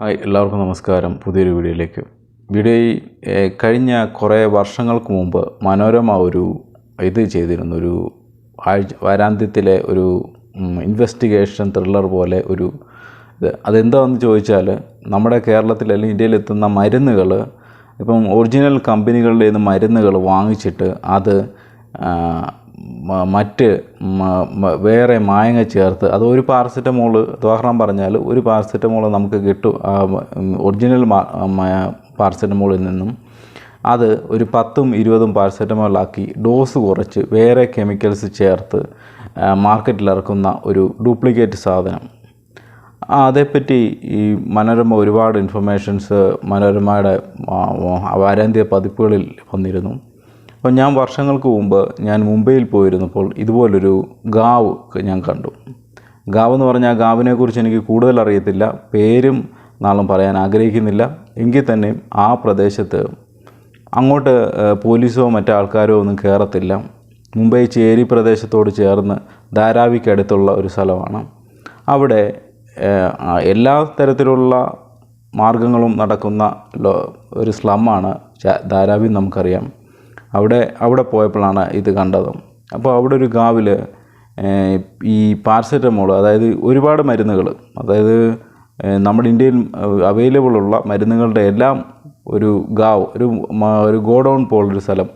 Hi എല്ലാവർക്കും നമസ്കാരം. പുതിയൊരു വീഡിയോയിലേക്ക്. വീഡിയോ കഴിഞ്ഞ കുറേ വർഷങ്ങൾക്ക് മുമ്പ് മനോരമ ഒരു ഇത് ചെയ്തിരുന്നു. ഒരു ആഴ്ച വാരാന്ത്യത്തിലെ ഒരു ഇൻവെസ്റ്റിഗേഷൻ ത്രില്ലർ പോലെ ഒരു ഇത് അതെന്താണെന്ന് ചോദിച്ചാൽ നമ്മുടെ കേരളത്തിൽ അല്ലെങ്കിൽ ഇന്ത്യയിലെത്തുന്ന മരുന്നുകൾ ഇപ്പം ഒറിജിനൽ കമ്പനികളുടെ നിന്ന് മരുന്നുകൾ വാങ്ങിച്ചിട്ട് അത് മറ്റ് വേറെ മായങ്ങ ചേർത്ത് അത് ഒരു പാരസെറ്റമോൾ ഉദാഹരണം പറഞ്ഞാൽ ഒരു പാരസെറ്റമോൾ നമുക്ക് കിട്ടും ഒറിജിനൽ പാരസെറ്റമോളിൽ നിന്നും. അത് ഒരു പത്തും ഇരുപതും പാരസെറ്റമോളാക്കി ഡോസ് കുറച്ച് വേറെ കെമിക്കൽസ് ചേർത്ത് മാർക്കറ്റിൽ ഇറക്കുന്ന ഒരു ഡ്യൂപ്ലിക്കേറ്റ് സാധനം. അതേപ്പറ്റി ഈ മനോരമ ഒരുപാട് ഇൻഫർമേഷൻസ് മനോരമയുടെ വാരാന്ത്യ പതിപ്പുകളിൽ വന്നിരുന്നു. അപ്പോൾ ഞാൻ വർഷങ്ങൾക്ക് മുമ്പ് ഞാൻ മുംബൈയിൽ പോയിരുന്നപ്പോൾ ഇതുപോലൊരു ഗാവ് ഞാൻ കണ്ടു. ഗാവ് എന്ന് പറഞ്ഞാൽ ആ ഗാവിനെക്കുറിച്ച് എനിക്ക് കൂടുതൽ അറിയത്തില്ല. പേരും നാളും പറയാൻ ആഗ്രഹിക്കുന്നില്ല. എങ്കിൽ തന്നെയും ആ പ്രദേശത്ത് അങ്ങോട്ട് പോലീസോ മറ്റാൾക്കാരോ ഒന്നും കയറത്തില്ല. മുംബൈ ചേരി പ്രദേശത്തോട് ചേർന്ന് ധാരാവിക്കടുത്തുള്ള ഒരു സ്ഥലമാണ്. അവിടെ എല്ലാ തരത്തിലുള്ള മാർഗങ്ങളും നടക്കുന്ന ഒരു സ്ലമ്മാണ് ധാരാവി നമുക്കറിയാം. അവിടെ അവിടെ പോയപ്പോഴാണ് ഇത് കണ്ടത്. അപ്പോൾ അവിടെ ഒരു ഗാവിൽ ഈ പാരസെറ്റമോൾ അതായത് ഒരുപാട് മരുന്നുകൾ അതായത് നമ്മുടെ ഇന്ത്യയിൽ അവൈലബിൾ ഉള്ള മരുന്നുകളുടെ എല്ലാം ഒരു ഗാവ് ഒരു ഒരു ഗോഡൗൺ പോലൊരു സ്ഥലം.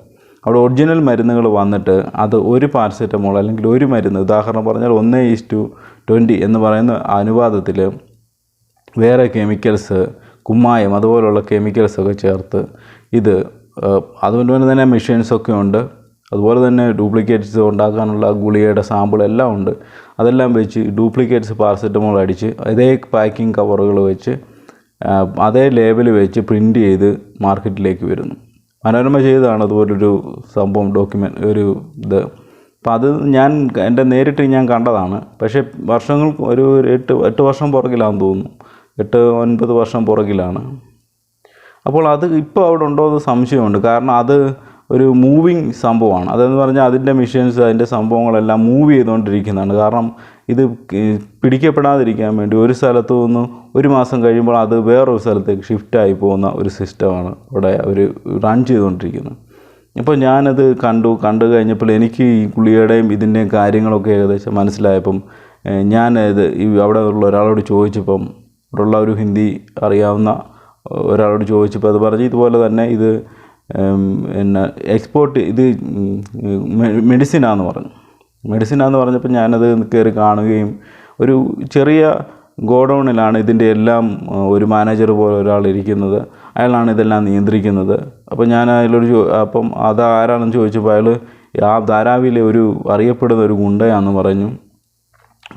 അവിടെ ഒറിജിനൽ മരുന്നുകൾ വന്നിട്ട് അത് ഒരു പാരസെറ്റമോൾ അല്ലെങ്കിൽ ഒരു മരുന്ന് ഉദാഹരണം പറഞ്ഞാൽ ഒന്ന് ഈസ് ടു ട്വന്റി എന്ന് പറയുന്ന അനുപാതത്തിൽ വേറെ കെമിക്കൽസ് കുമ്മായം അതുപോലുള്ള കെമിക്കൽസൊക്കെ ചേർത്ത് ഇത് അതുകൊണ്ട് തന്നെ മെഷീൻസൊക്കെ ഉണ്ട്. അതുപോലെ തന്നെ ഡ്യൂപ്ലിക്കേറ്റ്സ് ഉണ്ടാക്കാനുള്ള ഗുളികയുടെ സാമ്പിൾ എല്ലാം ഉണ്ട്. അതെല്ലാം വെച്ച് ഡ്യൂപ്ലിക്കേറ്റ്സ് പാരസെറ്റമോൾ അടിച്ച് അതേ പാക്കിംഗ് കവറുകൾ വെച്ച് അതേ ലേബൽ വെച്ച് പ്രിന്റ് ചെയ്ത് മാർക്കറ്റിലേക്ക് വരുന്നു. മനോരമ ചെയ്തതാണ് അതുപോലൊരു സംഭവം ഡോക്യുമെന്റ് ഒരു ഇത്. അപ്പം അത് ഞാൻ എന്റെ നേരിട്ട് ഞാൻ കണ്ടതാണ്. പക്ഷേ വർഷങ്ങൾ ഒരു എട്ട് എട്ട് വർഷം പുറകിലാണെന്ന് തോന്നുന്നു. എട്ട് ഒൻപത് വർഷം പുറകിലാണ്. അപ്പോൾ അത് ഇപ്പോൾ അവിടെ ഉണ്ടോ എന്ന് സംശയമുണ്ട്. കാരണം അത് ഒരു മൂവിങ് സംഭവമാണ്. അതെന്ന് പറഞ്ഞാൽ അതിന്റെ മെഷീൻസ് അതിന്റെ സംഭവങ്ങളെല്ലാം മൂവ് ചെയ്തുകൊണ്ടിരിക്കുന്നതാണ്. കാരണം ഇത് പിടിക്കപ്പെടാതിരിക്കാൻ വേണ്ടി ഒരു സ്ഥലത്തു നിന്ന് ഒരു മാസം കഴിയുമ്പോൾ അത് വേറൊരു സ്ഥലത്തേക്ക് ഷിഫ്റ്റായി പോകുന്ന ഒരു സിസ്റ്റമാണ് അവിടെ അവർ റൺ ചെയ്തുകൊണ്ടിരിക്കുന്നത്. അപ്പോൾ ഞാനത് കണ്ടു. കണ്ടു കഴിഞ്ഞപ്പോൾ എനിക്ക് ഈ ഗുളികയുടെയും ഇതിന്റെയും കാര്യങ്ങളൊക്കെ ഏകദേശം മനസ്സിലായപ്പം ഞാനത് ഈ അവിടെ ഉള്ള ഒരാളോട് ചോദിച്ചപ്പം അവിടെയുള്ള ഒരു ഹിന്ദി അറിയാവുന്ന ഒരാളോട് ചോദിച്ചപ്പോൾ അത് പറഞ്ഞു ഇതുപോലെ തന്നെ ഇത് പിന്നെ എക്സ്പോർട്ട് ഇത് മെഡിസിനാന്ന് പറഞ്ഞു. മെഡിസിനാന്ന് പറഞ്ഞപ്പോൾ ഞാനത് കയറി കാണുകയും ഒരു ചെറിയ ഗോഡൗണിലാണ് ഇതിന്റെ എല്ലാം ഒരു മാനേജർ പോലെ ഒരാൾ ഇരിക്കുന്നത്. അയാളാണ് ഇതെല്ലാം നിയന്ത്രിക്കുന്നത്. അപ്പോൾ ഞാൻ അതിലൊരു ചോ- അപ്പം അത് ആരാണെന്ന് ചോദിച്ചപ്പോൾ അയാൾ ആ ധാരാവിയിലെ ഒരു അറിയപ്പെടുന്ന ഒരു ഗുണ്ടയാണെന്ന് പറഞ്ഞു.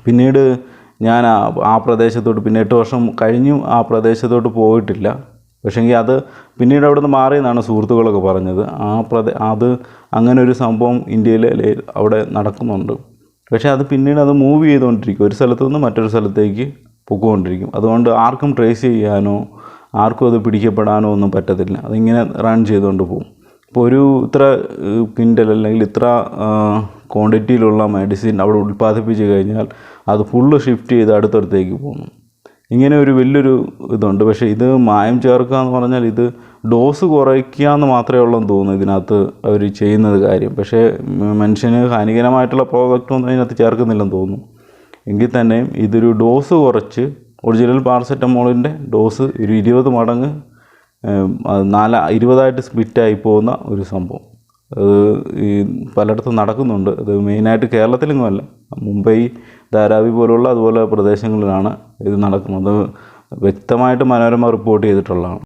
പിന്നീട് ഞാൻ ആ ആ പ്രദേശത്തോട്ട് പിന്നെ എട്ട് വർഷം കഴിഞ്ഞു ആ പ്രദേശത്തോട്ട് പോയിട്ടില്ല. പക്ഷേങ്കിൽ അത് പിന്നീട് അവിടെ നിന്ന് മാറിയെന്നാണ് സുഹൃത്തുക്കളൊക്കെ പറഞ്ഞത്. ആ പ്രദേ അത് അങ്ങനെ ഒരു സംഭവം ഇന്ത്യയിൽ അവിടെ നടക്കുന്നുണ്ട്. പക്ഷേ അത് പിന്നീട് അത് മൂവ് ചെയ്തുകൊണ്ടിരിക്കും. ഒരു സ്ഥലത്തു നിന്ന് മറ്റൊരു സ്ഥലത്തേക്ക് പൊക്കോണ്ടിരിക്കും. അതുകൊണ്ട് ആർക്കും ട്രേസ് ചെയ്യാനോ ആർക്കും അത് പിടിക്കപ്പെടാനോ ഒന്നും പറ്റത്തില്ല. അതിങ്ങനെ റൺ ചെയ്തുകൊണ്ട് പോകും. ഇപ്പോൾ ഒരു ഇത്ര ക്വിന്റൽ അല്ലെങ്കിൽ ഇത്ര ക്വാണ്ടിറ്റിയിലുള്ള മെഡിസിൻ അവിടെ ഉൽപ്പാദിപ്പിച്ച് കഴിഞ്ഞാൽ അത് ഫുള്ള് ഷിഫ്റ്റ് ചെയ്ത് അടുത്തടുത്തേക്ക് പോകുന്നു. ഇങ്ങനെ ഒരു വലിയൊരു ഇതുണ്ട്. പക്ഷേ ഇത് മായം ചേർക്കുക എന്ന് പറഞ്ഞാൽ ഇത് ഡോസ് കുറയ്ക്കുക എന്ന് മാത്രമേ ഉള്ളെന്ന് തോന്നുന്നു ഇതിനകത്ത് അവർ ചെയ്യുന്നത് കാര്യം. പക്ഷേ മനുഷ്യന് ഹാനികരമായിട്ടുള്ള പ്രോഡക്റ്റ് ഒന്നും അതിനകത്ത് ചേർക്കുന്നില്ലെന്ന് തോന്നുന്നു. എങ്കിൽ തന്നെയും ഇതൊരു ഡോസ് കുറച്ച് ഒറിജിനൽ പാരസെറ്റമോളിന്റെ ഡോസ് ഒരു ഇരുപത് മടങ്ങ് നാല ഇരുപതായിട്ട് സ്പ്ലിറ്റായി പോകുന്ന ഒരു സംഭവം. അത് ഈ പലയിടത്തും നടക്കുന്നുണ്ട്. അത് മെയിനായിട്ട് കേരളത്തിലെങ്ങും അല്ല മുംബൈ ധാരാവി പോലുള്ള അതുപോലെ പ്രദേശങ്ങളിലാണ് ഇത് നടക്കുന്നത്. വ്യക്തമായിട്ട് മനോരമ റിപ്പോർട്ട് ചെയ്തിട്ടുള്ളതാണ്.